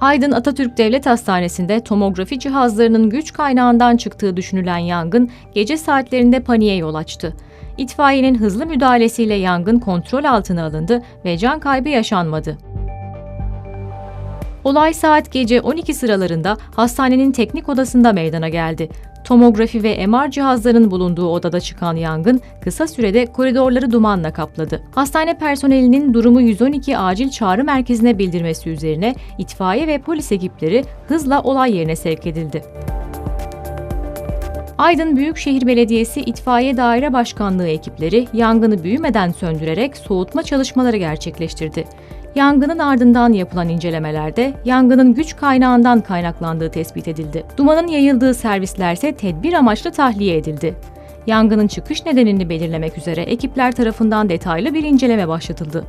Aydın Atatürk Devlet Hastanesi'nde tomografi cihazlarının güç kaynağından çıktığı düşünülen yangın gece saatlerinde paniğe yol açtı. İtfaiyenin hızlı müdahalesiyle yangın kontrol altına alındı ve can kaybı yaşanmadı. Olay saat gece 12 sıralarında hastanenin teknik odasında meydana geldi. Tomografi ve MR cihazlarının bulunduğu odada çıkan yangın kısa sürede koridorları dumanla kapladı. Hastane personelinin durumu 112 acil çağrı merkezine bildirmesi üzerine itfaiye ve polis ekipleri hızla olay yerine sevk edildi. Aydın Büyükşehir Belediyesi İtfaiye Daire Başkanlığı ekipleri yangını büyümeden söndürerek soğutma çalışmaları gerçekleştirdi. Yangının ardından yapılan incelemelerde yangının güç kaynağından kaynaklandığı tespit edildi. Dumanın yayıldığı servislerse tedbir amaçlı tahliye edildi. Yangının çıkış nedenini belirlemek üzere ekipler tarafından detaylı bir inceleme başlatıldı.